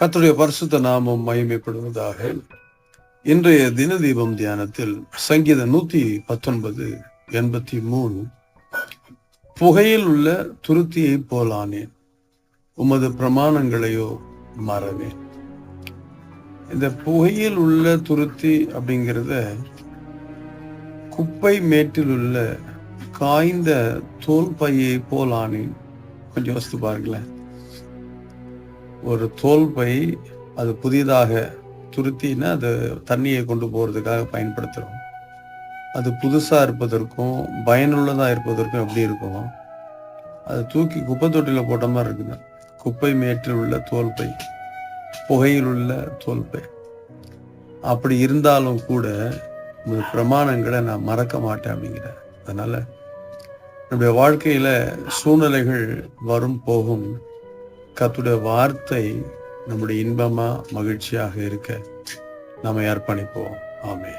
கத்துடைய பரிசுத்த நாமம் மயமைப்படுவதாக இன்றைய தின தீபம் தியானத்தில் சங்கீத நூத்தி பத்தொன்பது எண்பத்தி மூணு. புகையில் உள்ள துருத்தியை போலானேன் உமது பிரமாணங்களையோ மறவேன். இந்த புகையில் உள்ள துருத்தி அப்படிங்கிறத குப்பை மேட்டில் உள்ள காய்ந்த தோல் பையை போலானேன் கொஞ்சம் யோசித்து பாருங்களேன். ஒரு தோல் பை அது புதிதாக துருத்தின்னா அது தண்ணியை கொண்டு போகிறதுக்காக பயன்படுத்துகிறோம் அது புதுசாக இருப்பதற்கும் பயனுள்ளதாக இருப்பதற்கும் எப்படி இருக்கும்? அது தூக்கி குப்பை தொட்டியில் போட்ட மாதிரி இருக்குது. குப்பை மேட்டில் உள்ள தோல் பை புகையில் உள்ள தோல் பை. அப்படி இருந்தாலும் கூட பிரமாணங்களை நான் மறக்க மாட்டேன் அப்படிங்கிறேன் அதனால் நம்முடைய வாழ்க்கையில் சூழ்நிலைகள் வரும் போகும். கத்துடைய வார்த்தை நம்முடைய இன்பமா மகிழ்ச்சியாக இருக்க நாம அர்ப்பணிப்போம் ஆமே